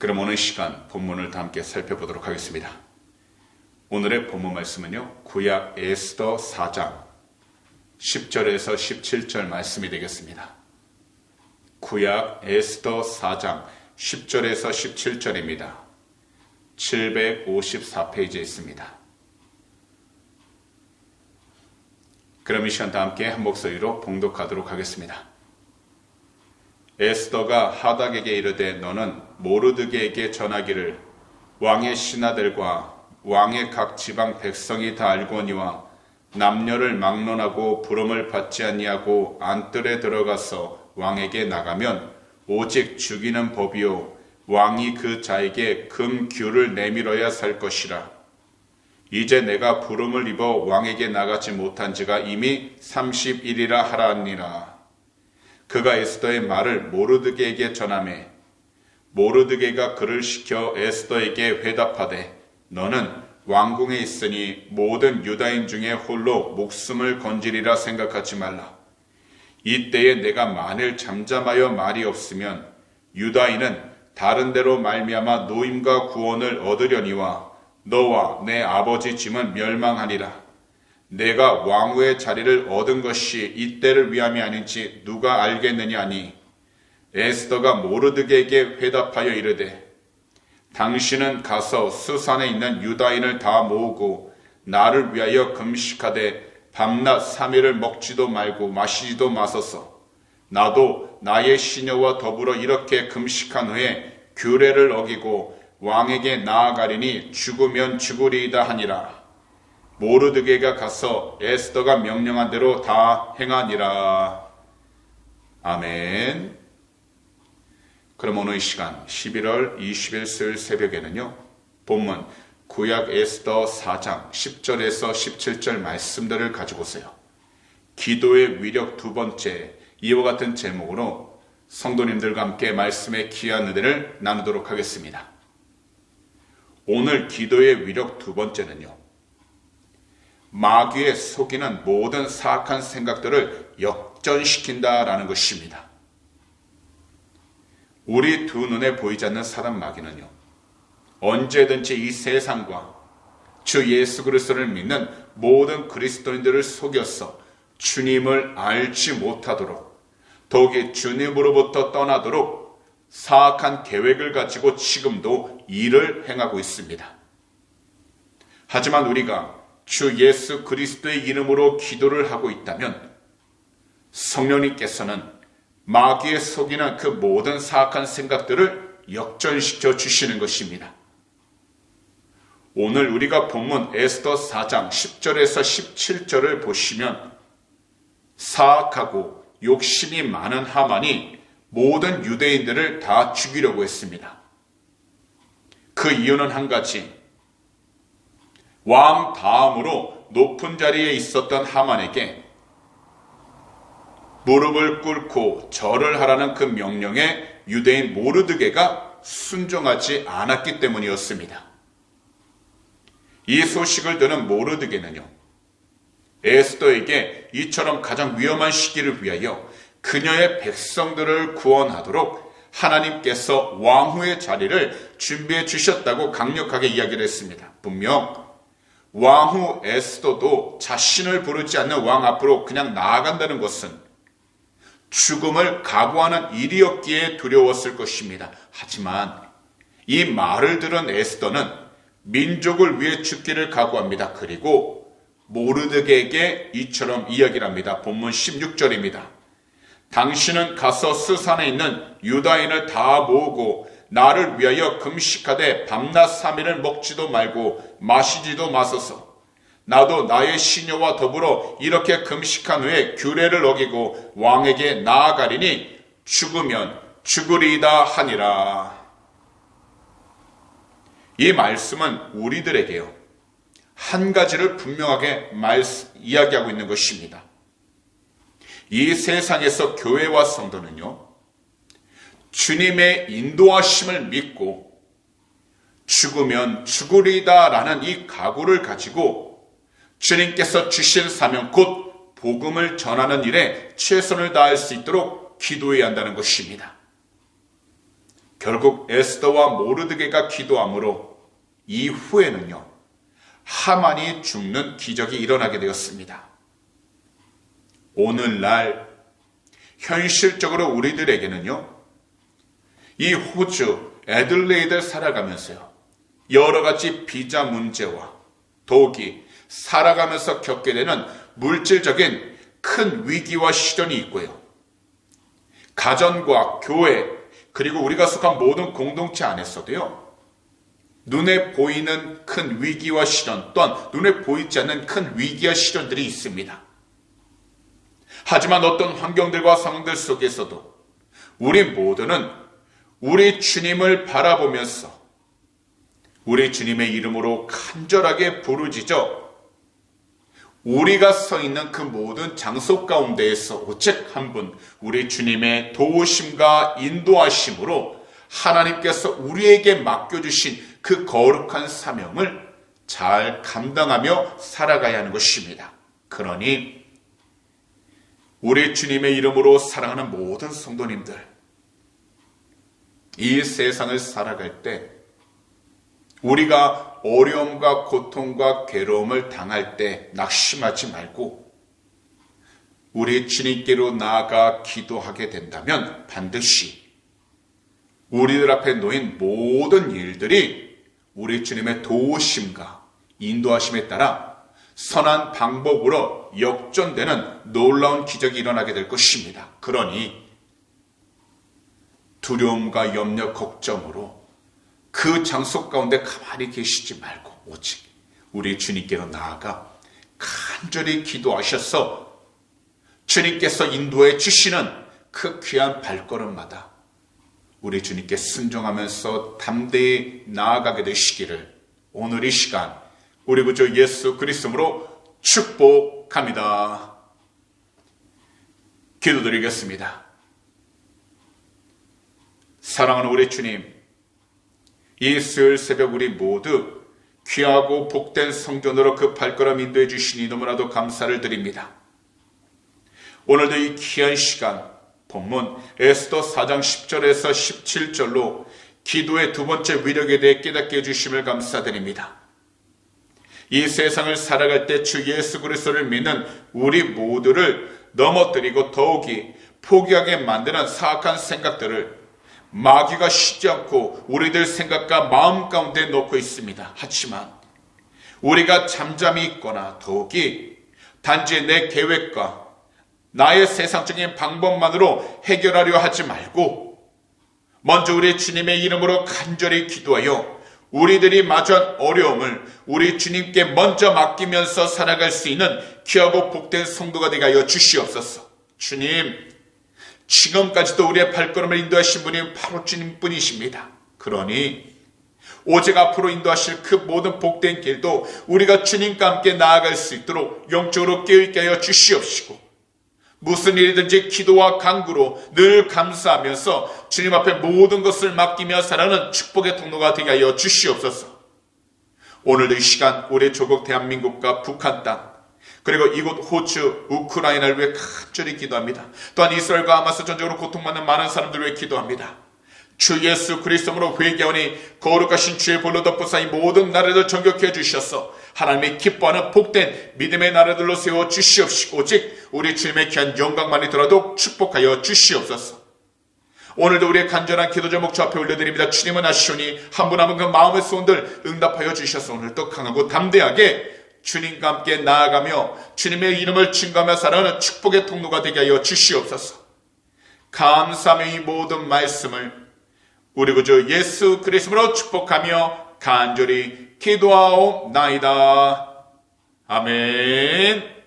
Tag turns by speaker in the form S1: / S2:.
S1: 그럼 오늘 시간 본문을 다 함께 살펴보도록 하겠습니다. 오늘의 본문 말씀은요. 구약 에스더 4장 10절에서 17절 말씀이 되겠습니다. 구약 에스더 4장 10절에서 17절입니다. 754페이지에 있습니다. 그럼 이 시간 다 함께 한 목소리로 봉독하도록 하겠습니다. 에스더가 하닥에게 이르되 너는 모르드게에게 전하기를 왕의 신하들과 왕의 각 지방 백성이 다 알거니와 남녀를 막론하고 부름을 받지 아니하고 안뜰에 들어가서 왕에게 나가면 오직 죽이는 법이요 왕이 그 자에게 금 규를 내밀어야 살 것이라. 이제 내가 부름을 입어 왕에게 나가지 못한 지가 이미 30일이라 하라니라. 그가 에스더의 말을 모르드게에게 전하매 모르드게가 그를 시켜 에스더에게 회답하되 너는 왕궁에 있으니 모든 유다인 중에 홀로 목숨을 건지리라 생각하지 말라. 이때에 내가 만일 잠잠하여 말이 없으면 유다인은 다른 데로 말미암아 노임과 구원을 얻으려니와 너와 내 아버지 짐은 멸망하리라. 내가 왕후의 자리를 얻은 것이 이때를 위함이 아닌지 누가 알겠느냐 하니 에스더가 모르드게에게 회답하여 이르되 당신은 가서 수산에 있는 유다인을 다 모으고 나를 위하여 금식하되 밤낮 삼일을 먹지도 말고 마시지도 마소서 나도 나의 시녀와 더불어 이렇게 금식한 후에 규례를 어기고 왕에게 나아가리니 죽으면 죽으리이다 하니라 모르드게가 가서 에스더가 명령한 대로 다 행하니라. 아멘. 그럼 오늘 이 시간 11월 20일 수요일 새벽에는요. 본문 구약 에스더 4장 10절에서 17절 말씀들을 가지고 오세요. 기도의 위력 두 번째 이와 같은 제목으로 성도님들과 함께 말씀의 귀한 은혜를 나누도록 하겠습니다. 오늘 기도의 위력 두 번째는요. 마귀의 속이는 모든 사악한 생각들을 역전시킨다라는 것입니다. 우리 두 눈에 보이지 않는 사람 마귀는요. 언제든지 이 세상과 주 예수 그리스도를 믿는 모든 그리스도인들을 속여서 주님을 알지 못하도록 더욱이 주님으로부터 떠나도록 사악한 계획을 가지고 지금도 일을 행하고 있습니다. 하지만 우리가 주 예수 그리스도의 이름으로 기도를 하고 있다면 성령님께서는 마귀의 속이는 그 모든 사악한 생각들을 역전시켜 주시는 것입니다. 오늘 우리가 본문 에스더 4장 10절에서 17절을 보시면 사악하고 욕심이 많은 하만이 모든 유대인들을 다 죽이려고 했습니다. 그 이유는 한 가지. 왕 다음으로 높은 자리에 있었던 하만에게 무릎을 꿇고 절을 하라는 그 명령에 유대인 모르드게가 순종하지 않았기 때문이었습니다. 이 소식을 듣는 모르드게는요, 에스더에게 이처럼 가장 위험한 시기를 위하여 그녀의 백성들을 구원하도록 하나님께서 왕후의 자리를 준비해 주셨다고 강력하게 이야기를 했습니다. 분명 왕후 에스더도 자신을 부르지 않는 왕 앞으로 그냥 나아간다는 것은 죽음을 각오하는 일이었기에 두려웠을 것입니다. 하지만 이 말을 들은 에스더는 민족을 위해 죽기를 각오합니다. 그리고 모르드게에게 이처럼 이야기를 합니다. 본문 16절입니다. 당신은 가서 스산에 있는 유다인을 다 모으고 나를 위하여 금식하되 밤낮 삼일을 먹지도 말고 마시지도 마소서. 나도 나의 시녀와 더불어 이렇게 금식한 후에 규례를 어기고 왕에게 나아가리니 죽으면 죽으리이다 하니라. 이 말씀은 우리들에게요. 한 가지를 분명하게 말, 이야기하고 있는 것입니다. 이 세상에서 교회와 성도는요, 주님의 인도하심을 믿고 죽으면 죽으리다라는 이 각오를 가지고 주님께서 주신 사명 곧 복음을 전하는 일에 최선을 다할 수 있도록 기도해야 한다는 것입니다. 결국 에스더와 모르드게가 기도함으로 이후에는요. 하만이 죽는 기적이 일어나게 되었습니다. 오늘날 현실적으로 우리들에게는요. 이 호주 애들레이드를 살아가면서요. 여러 가지 비자 문제와 독이 살아가면서 겪게 되는 물질적인 큰 위기와 시련이 있고요. 가정과 교회 그리고 우리가 속한 모든 공동체 안에서도요. 눈에 보이는 큰 위기와 시련 또한 눈에 보이지 않는 큰 위기와 시련들이 있습니다. 하지만 어떤 환경들과 상황들 속에서도 우리 모두는 우리 주님을 바라보면서 우리 주님의 이름으로 간절하게 부르짖어 우리가 서 있는 그 모든 장소 가운데에서 오직 한 분, 우리 주님의 도우심과 인도하심으로 하나님께서 우리에게 맡겨주신 그 거룩한 사명을 잘 감당하며 살아가야 하는 것입니다. 그러니 우리 주님의 이름으로 사랑하는 모든 성도님들, 이 세상을 살아갈 때 우리가 어려움과 고통과 괴로움을 당할 때 낙심하지 말고 우리 주님께로 나아가 기도하게 된다면 반드시 우리들 앞에 놓인 모든 일들이 우리 주님의 도우심과 인도하심에 따라 선한 방법으로 역전되는 놀라운 기적이 일어나게 될 것입니다. 그러니 두려움과 염려, 걱정으로 그 장소 가운데 가만히 계시지 말고 오직 우리 주님께로 나아가 간절히 기도하셔서 주님께서 인도해 주시는 그 귀한 발걸음마다 우리 주님께 순종하면서 담대히 나아가게 되시기를 오늘 이 시간 우리 구주 예수 그리스도로 축복합니다. 기도드리겠습니다. 사랑하는 우리 주님, 이 수요일 새벽 우리 모두 귀하고 복된 성전으로 그 발걸음 인도해 주시니 너무나도 감사를 드립니다. 오늘도 이 귀한 시간 본문 에스더 4장 10절에서 17절로 기도의 두 번째 위력에 대해 깨닫게 해주심을 감사드립니다. 이 세상을 살아갈 때 주 예수 그리스도를 믿는 우리 모두를 넘어뜨리고 더욱이 포기하게 만드는 사악한 생각들을 마귀가 쉬지 않고 우리들 생각과 마음 가운데 놓고 있습니다. 하지만 우리가 잠잠히 있거나 더욱이 단지 내 계획과 나의 세상적인 방법만으로 해결하려 하지 말고 먼저 우리 주님의 이름으로 간절히 기도하여 우리들이 마주한 어려움을 우리 주님께 먼저 맡기면서 살아갈 수 있는 귀하고 복된 성도가 되게 하여 주시옵소서. 주님, 지금까지도 우리의 발걸음을 인도하신 분이 바로 주님뿐이십니다. 그러니 오직 앞으로 인도하실 그 모든 복된 길도 우리가 주님과 함께 나아갈 수 있도록 영적으로 깨어있게 하여 주시옵시고 무슨 일이든지 기도와 강구로 늘 감사하면서 주님 앞에 모든 것을 맡기며 살아가는 축복의 통로가 되게 하여 주시옵소서. 오늘도 이 시간 우리 조국 대한민국과 북한 땅 그리고 이곳 호주, 우크라이나를 위해 간절히 기도합니다. 또한 이스라엘과 아마스 전적으로 고통받는 많은 사람들을 위해 기도합니다. 주 예수 그리스도로 회개하니 거룩하신 주의 볼로 덮으사 이 모든 나라를 정격해 주셔서 하나님의 기뻐하는 복된 믿음의 나라들로 세워 주시옵시고 오직 우리 주님의 귀한 영광만이 들어도 축복하여 주시옵소서. 오늘도 우리의 간절한 기도 제목 주 앞에 올려드립니다. 주님은 아시오니 한 분 한 분 그 마음의 소원들 응답하여 주셔서 오늘도 강하고 담대하게 주님과 함께 나아가며 주님의 이름을 증거하며 살아가는 축복의 통로가 되게 하여 주시옵소서. 이 모든 말씀을 우리 구주 예수 그리스도로 축복하며 간절히 기도하옵나이다. 아멘.